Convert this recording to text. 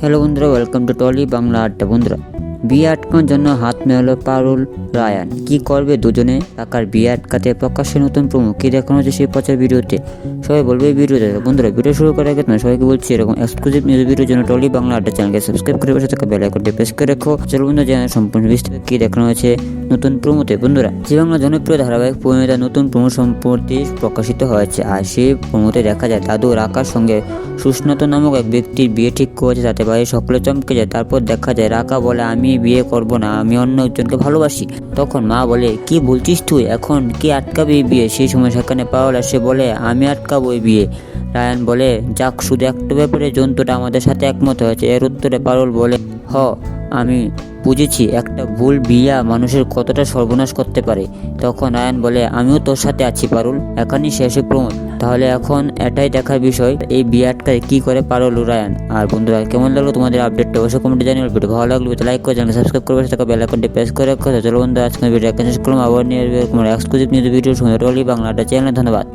Hello বন্ধুরা welcome to trolley Bangla আড্ডা বন্ধুরা বিয়ে আটকানোর জন্য হাত মেলালো পারুল রায়ান। কি করবে দুজনে? টাকার বিয়ে আটকাতে প্রকাশ্যে নতুন প্রমুখ। কি দেখানো হচ্ছে সেই পচার ভিডিওতে? সবাই বলবে ভিডিওতে। বন্ধুরা, ভিডিও শুরু করার আগে তোমার সবাইকে বলছি, এরকম এক্সক্লুসিভ নিউজ ভিডিওর জন্য টলি বাংলা আড্ডা চ্যানেলকে সাবস্ক্রাইব করে পাশে থাকা বেল আইকনটি প্রেস করে রাখো। চলো বন্ধুরা জানার সম্পূর্ণ বিস্তারিত কি দেখানো হয়েছে নতুন প্রমোতে বন্ধুরা, জি বাংলা জনপ্রিয় ধারাবাহিক পরিণীতা নতুন প্রমো সম্পর্কে প্রকাশিত হয়েছে। আর সেই প্রমোতে দেখা যায় দাদু রাকার সঙ্গে সুস্নাত নামক এক ব্যক্তির বিয়ে ঠিক করেছে, তাতে বাড়ির সকলে চমকে যায়। তারপর দেখা যায়, রাকা বলে আমি বিয়ে করব না, আমি অন্য একজনকে ভালোবাসি। তখন মা বলে, কি বলছিস তুই? এখন কি আটকাবি বিয়ে? সেই সময় সেখানে পাওয়াল সে বলে, আমি আটকাবো বিয়ে। রায়ান বলে, যাক, শুধু একটা ব্যাপারে জন্তুটা আমাদের সাথে একমত হয়েছে, এর উত্তরে পারুল বলে, হ, আমি বুঝেছি, একটা ভুল বিয়া মানুষের কতটা সর্বনাশ করতে পারে। তখন রায়ান বলে, আমিও তোর সাথে আছি পারুল, এখনই শেষে প্রমোদ তাহলে এখন এটাই দেখার বিষয়, এই বিয়ে আটকায় কি করে পারো লুরায়ন? রায়ান আর বন্ধুরা, কেমন লাগল তোমাদের আপডেটটা অবশ্যই কমেন্টে জানিয়ে ভিডিও ভালো লাগল লাইক করে জানালে সাবস্ক্রাইব করবে থাকা বেল আইকনটি প্রেস করে রাখো। চলো বন্ধু আজকে ভিডিও শেষ করলাম। আবার নিয়ে এক্সক্লুসিভ নিউজ ভিডিও শুনে রলি বাংলাটা চ্যানেল ধন্যবাদ।